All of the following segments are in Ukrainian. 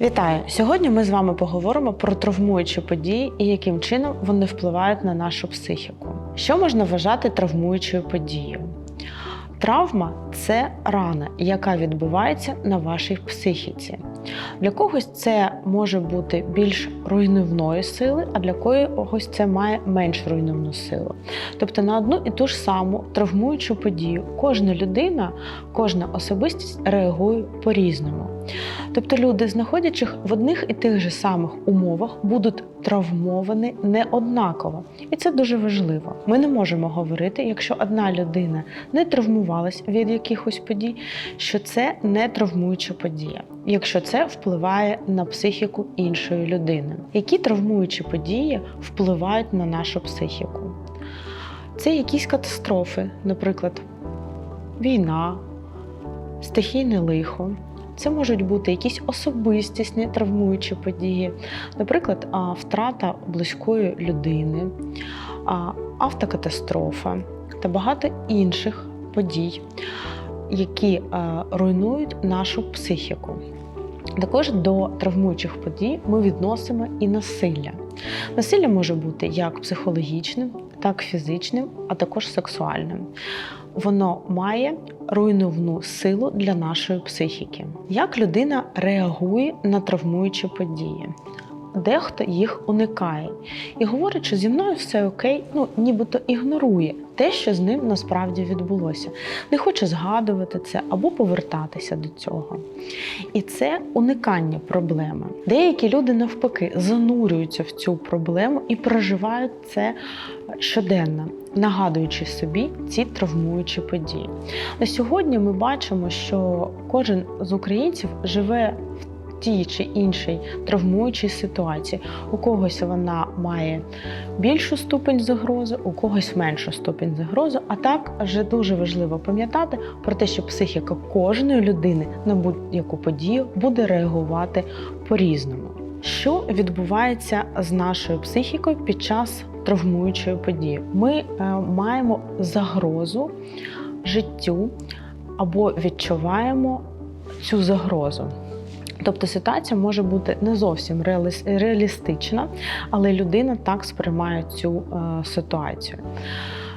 Вітаю! Сьогодні ми з вами поговоримо про травмуючі події і яким чином вони впливають на нашу психіку. Що можна вважати травмуючою подією? Травма це рана, яка відбувається на вашій психіці. Для когось це може бути більш руйнівної сили, а для когось це має менш руйнівну силу. Тобто на одну і ту ж саму травмуючу подію кожна людина, кожна особистість реагує по-різному. Тобто люди, знаходячись в одних і тих же самих умовах, будуть травмовані не однаково. І це дуже важливо. Ми не можемо говорити, якщо одна людина не травмувалась від якихось подій, що це не травмуюча подія, якщо це впливає на психіку іншої людини. Які травмуючі події впливають на нашу психіку? Це якісь катастрофи, наприклад, війна, стихійне лихо. Це можуть бути якісь особистісні травмуючі події, наприклад, втрата близької людини, автокатастрофа та багато інших подій, які руйнують нашу психіку. Також до травмуючих подій ми відносимо і насилля. Насилля може бути як психологічним, так і фізичним, а також сексуальним. Воно має руйнівну силу для нашої психіки. Як людина реагує на травмуючі події? Дехто їх уникає і говорить, що зі мною все окей, ну нібито ігнорує те, що з ним насправді відбулося. Не хоче згадувати це або повертатися до цього. І це уникання проблеми. Деякі люди навпаки занурюються в цю проблему і проживають це щоденно, нагадуючи собі ці травмуючі події. На сьогодні ми бачимо, що кожен з українців живе в тій чи іншій травмуючій ситуації. У когось вона має більшу ступень загрози, у когось меншу ступень загрози. А так вже дуже важливо пам'ятати про те, що психіка кожної людини на будь-яку подію буде реагувати по-різному. Що відбувається з нашою психікою під час травмуючої події? Ми е, маємо загрозу життю або відчуваємо цю загрозу. Тобто ситуація може бути не зовсім реалістична, але людина так сприймає цю е, ситуацію.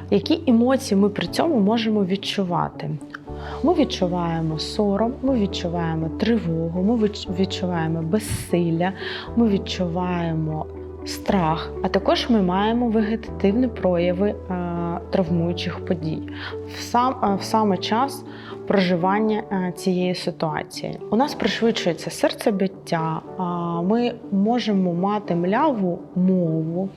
Які емоції ми при цьому можемо відчувати? Ми відчуваємо сором, ми відчуваємо тривогу, ми відчуваємо безсилля, ми відчуваємо страх, а також ми маємо вегетативні прояви е, травмуючих подій в сам е, в саме час проживання е, цієї ситуації. У нас пришвидшується серцебиття, ми можемо мати мляву мову,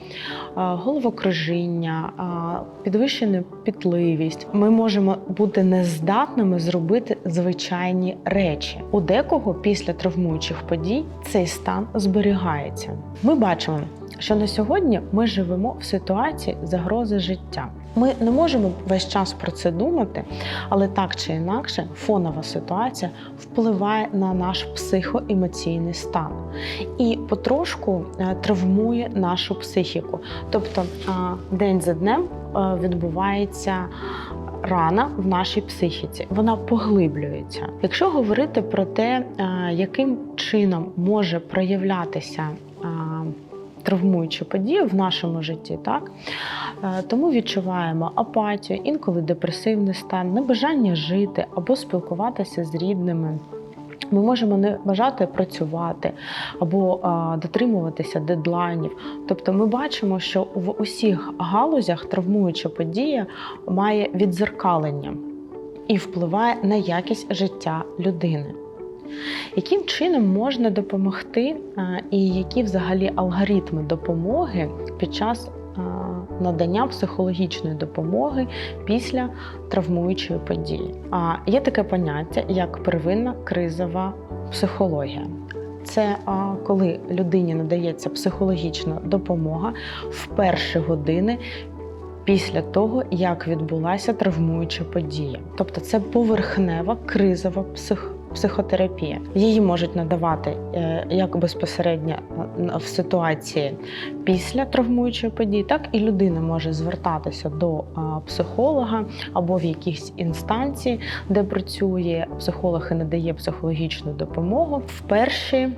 головокружіння, а, підвищену пітливість. Ми можемо бути нездатними зробити звичайні речі. У декого після травмуючих подій цей стан зберігається. Ми бачимо, що на сьогодні ми живемо в ситуації загрози життя. Ми не можемо весь час про це думати, але так чи інакше, фонова ситуація впливає на наш психоемоційний стан і потрошку е, травмує нашу психіку. Тобто е, день за днем е, відбувається. Рана в нашій психіці вона поглиблюється. Якщо говорити про те, яким чином може проявлятися травмуючі події в нашому житті, так тому відчуваємо апатію, інколи депресивний стан, небажання жити або спілкуватися з рідними. Ми можемо не бажати працювати або а, дотримуватися дедлайнів. Тобто ми бачимо, що в усіх галузях травмуюча подія має відзеркалення і впливає на якість життя людини. Яким чином можна допомогти, а, і які взагалі алгоритми допомоги під час надання психологічної допомоги після травмуючої події? А є таке поняття як первинна кризова психологія. Це а, коли людині надається психологічна допомога в перші години після того, як відбулася травмуюча подія. Тобто це поверхнева кризова псих. Психотерапія. Її можуть надавати е, як безпосередньо е, в ситуації після травмуючої події, так і людина може звертатися до е, психолога або в якійсь інстанції, де працює. Психолог і надає психологічну допомогу. В перші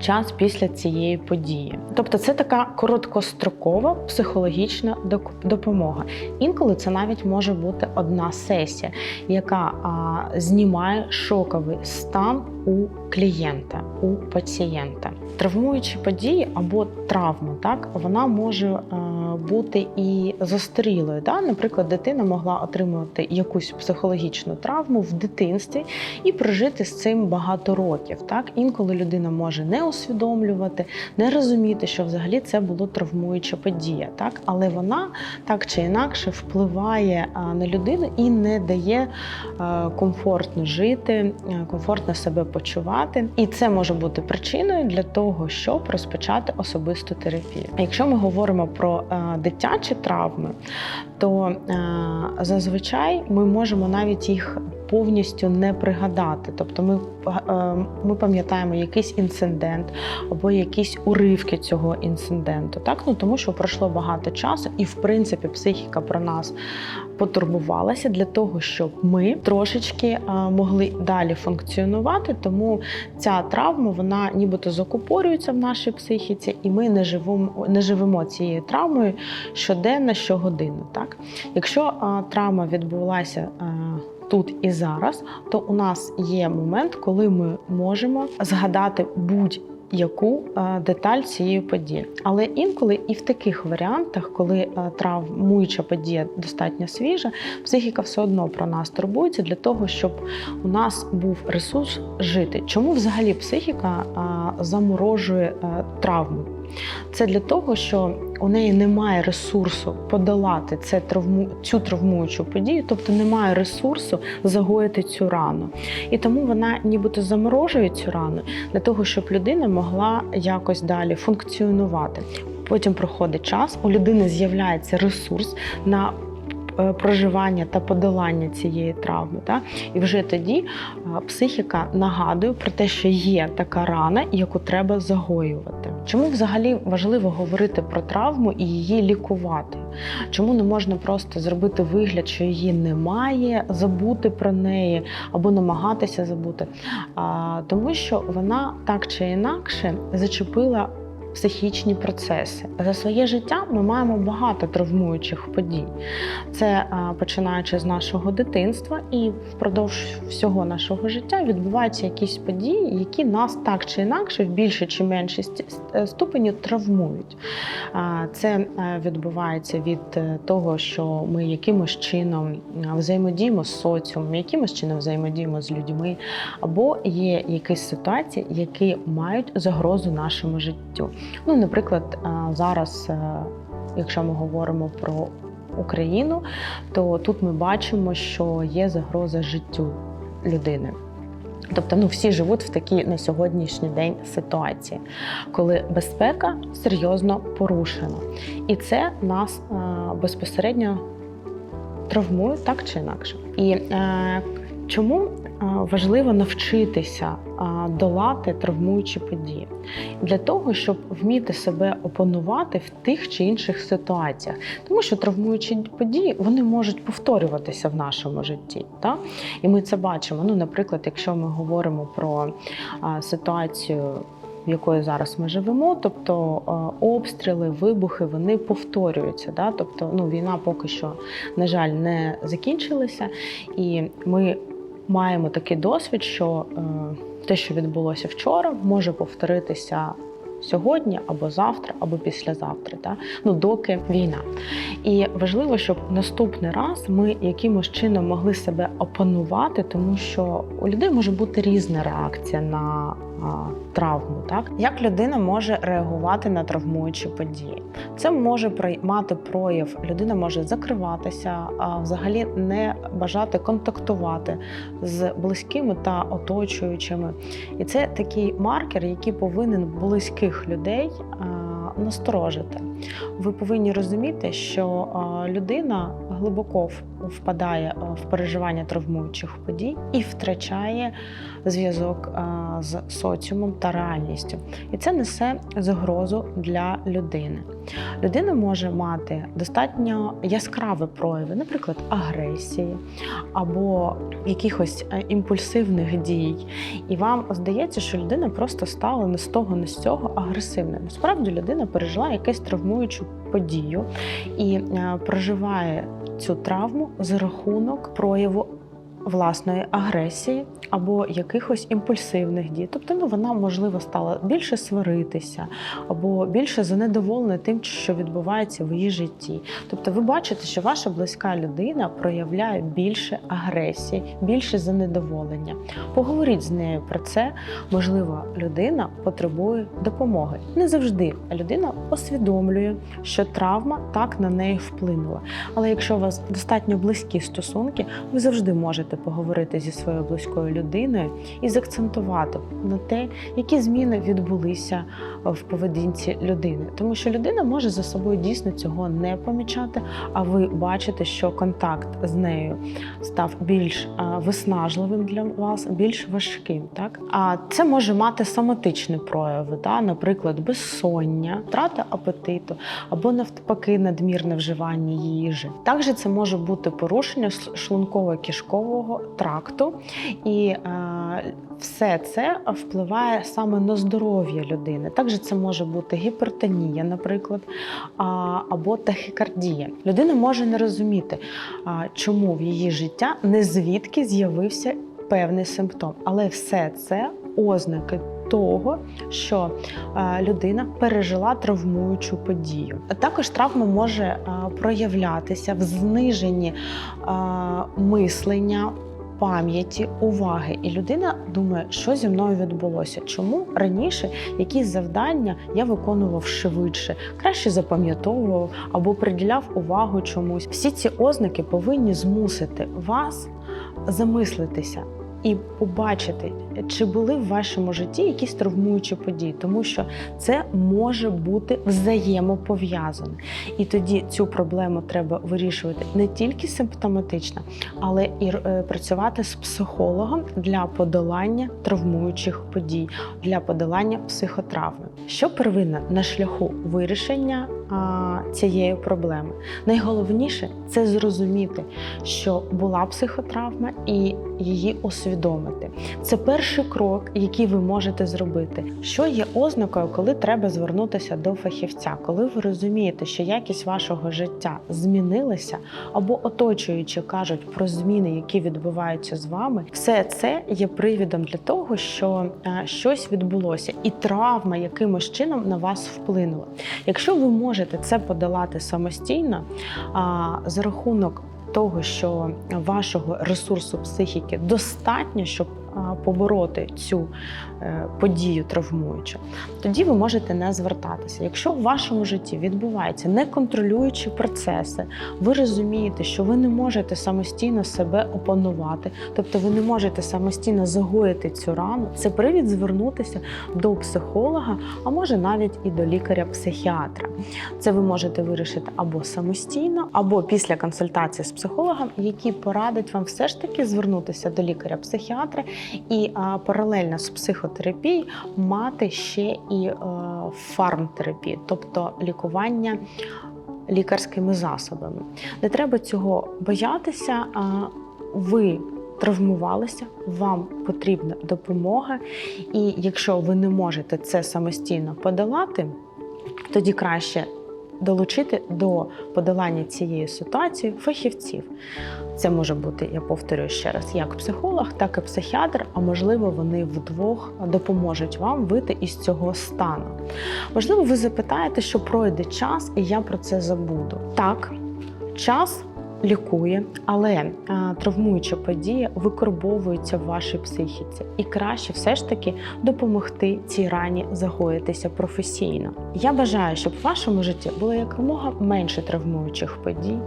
час після цієї події. Тобто це така короткострокова психологічна допомога. Інколи це навіть може бути одна сесія, яка а, знімає шоковий стан у клієнта, у пацієнта. Травмуючі події або травма, так вона може е, бути і застарілою. Да? Наприклад, дитина могла отримувати якусь психологічну травму в дитинстві і прожити з цим багато років. Так інколи людина може не усвідомлювати, не розуміти, що взагалі це було травмуюча подія, так але вона так чи інакше впливає на людину і не дає комфортно жити, комфортно себе почувати. І це може бути причиною для того, щоб розпочати особисту терапію. Якщо ми говоримо про е, дитячі травми, то е, зазвичай ми можемо навіть їх повністю не пригадати. Тобто ми, е, ми пам'ятаємо якийсь інцидент або якісь уривки цього інциденту, так ну тому що пройшло багато часу, і в принципі психіка про нас потурбувалася для того, щоб ми трошечки е, могли далі функціонувати. Тому ця травма вона нібито закупорюється в нашій психіці, і ми не живемо, не живемо цією травмою щоденно, щогодину. Так, якщо е, травма відбулася. Тут і зараз, то у нас є момент, коли ми можемо згадати будь-яку е, деталь цієї події. Але інколи і в таких варіантах, коли е, травмуюча подія достатньо свіжа, психіка все одно про нас турбується для того, щоб у нас був ресурс жити. Чому взагалі психіка е, заморожує травму? Це для того, що у неї немає ресурсу подолати це травму, цю травмуючу подію, тобто немає ресурсу загоїти цю рану. І тому вона нібито заморожує цю рану для того, щоб людина могла якось далі функціонувати. Потім проходить час, у людини з'являється ресурс на е, проживання та подолання цієї травми. Так? І вже тоді е, психіка нагадує про те, що є така рана, яку треба загоювати. Чому взагалі важливо говорити про травму і її лікувати? Чому не можна просто зробити вигляд, що її немає, забути про неї або намагатися забути? А, тому що вона так чи інакше зачепила психічні процеси. За своє життя ми маємо багато травмуючих подій. Це починаючи з нашого дитинства, і впродовж всього нашого життя відбуваються якісь події, які нас так чи інакше, в більшій чи меншій е, ступені травмують. Це е, відбувається від е, того, що ми якимось чином е, взаємодіємо з соціумом, якимось чином взаємодіємо з людьми, або є якісь ситуації, які мають загрозу нашому життю. Ну, наприклад, зараз, е, якщо ми говоримо про Україну, то тут ми бачимо, що є загроза життю людини. Тобто, ну всі живуть в такій на сьогоднішній день ситуації, коли безпека серйозно порушена, і це нас е, безпосередньо травмує так чи інакше. І е, чому важливо навчитися е, долати травмуючі події? Для того, щоб вміти себе опанувати в тих чи інших ситуаціях, тому що травмуючі події вони можуть повторюватися в нашому житті. Так? І ми це бачимо. Ну, наприклад, якщо ми говоримо про ситуацію. В якої зараз ми живемо, тобто е, обстріли, вибухи вони повторюються. Да? Тобто, ну війна поки що, на жаль, не закінчилася, і ми маємо такий досвід, що е, те, що відбулося вчора, може повторитися сьогодні або завтра, або післязавтра, да? ну доки війна. І важливо, щоб наступний раз ми якимось чином могли себе опанувати, тому що у людей може бути різна реакція на травму. Так як людина може реагувати на травмуючі події? Це може приймати прояв. Людина може закриватися, а взагалі не бажати контактувати з близькими та оточуючими. І це такий маркер, який повинен близьких людей насторожити. Ви повинні розуміти, що людина глибоко впадає в переживання травмуючих подій і втрачає зв'язок з соціумом та реальністю. І це несе загрозу для людини. Людина може мати достатньо яскраві прояви, наприклад, агресії або якихось е, імпульсивних дій. І вам здається, що людина просто стала не з того, не з цього агресивною. Насправді людина пережила якусь травмуючу подію і е, проживає цю травму за рахунок прояву власної агресії або якихось імпульсивних дій. Тобто, ну вона можливо стала більше сваритися, або більше занедоволена тим, що відбувається в її житті. Тобто, ви бачите, що ваша близька людина проявляє більше агресії, більше занедоволення. Поговоріть з нею про це. Можливо, людина потребує допомоги. Не завжди людина усвідомлює, що травма так на неї вплинула. Але якщо у вас достатньо близькі стосунки, ви завжди можете поговорити зі своєю близькою людиною і заакцентувати на те, які зміни відбулися в поведінці людини. Тому що людина може за собою дійсно цього не помічати, а ви бачите, що контакт з нею став більш виснажливим для вас, більш важким. Так а це може мати соматичні прояви, да? наприклад, безсоння, втрата апетиту або навпаки надмірне вживання їжі. Також це може бути порушення шлунково-кишкового тракту, і е, все це впливає саме на здоров'я людини. Також це може бути гіпертонія, наприклад, або тахікардія. Людина може не розуміти, чому в її життя не звідки з'явився певний симптом, але все це ознаки. Того, що е, людина пережила травмуючу подію. Також травма може е, проявлятися в зниженні е, мислення, пам'яті, уваги. І людина думає, що зі мною відбулося. Чому раніше якісь завдання я виконував швидше, краще запам'ятовував або приділяв увагу чомусь. Всі ці ознаки повинні змусити вас замислитися. І побачити, чи були в вашому житті якісь травмуючі події, тому що це може бути взаємопов'язане. І тоді цю проблему треба вирішувати не тільки симптоматично, але і е, працювати з психологом для подолання травмуючих подій, для подолання психотравми. Що первинно на шляху вирішення а, цієї проблеми? Найголовніше це зрозуміти, що була психотравма і її усвідомити. Це перший крок, який ви можете зробити. Що є ознакою, коли треба звернутися до фахівця, коли ви розумієте, що якість вашого життя змінилася, або оточуючи кажуть про зміни, які відбуваються з вами, все це є привідом для того, що е, щось відбулося, і травма якимось чином на вас вплинула. Якщо ви можете це подолати самостійно, за рахунок того, що вашого ресурсу психіки достатньо, щоб побороти цю е, подію травмуючу, тоді ви можете не звертатися. Якщо в вашому житті відбуваються неконтролюючі процеси, ви розумієте, що ви не можете самостійно себе опанувати, тобто ви не можете самостійно загоїти цю рану, це привід звернутися до психолога, а може навіть і до лікаря-психіатра. Це ви можете вирішити або самостійно, або після консультації з психологом, який порадить вам все ж таки звернутися до лікаря-психіатра і а, паралельно з психотерапією мати ще і а, фармтерапію, тобто лікування лікарськими засобами. Не треба цього боятися. А, ви травмувалися, вам потрібна допомога, і якщо ви не можете це самостійно подолати, тоді краще долучити до подолання цієї ситуації фахівців. Це може бути, я повторюю ще раз, як психолог, так і психіатр, а можливо, вони вдвох допоможуть вам вийти із цього стану. Можливо, ви запитаєте, що пройде час, і я про це забуду. Так, час лікує, але а, травмуюча подія викорбовується в вашій психіці, і краще все ж таки допомогти цій рані загоїтися професійно. Я бажаю, щоб в вашому житті було якомога менше травмуючих подій,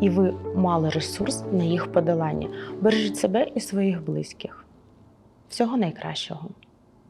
і ви мали ресурс на їх подолання. Бережіть себе і своїх близьких. Всього найкращого.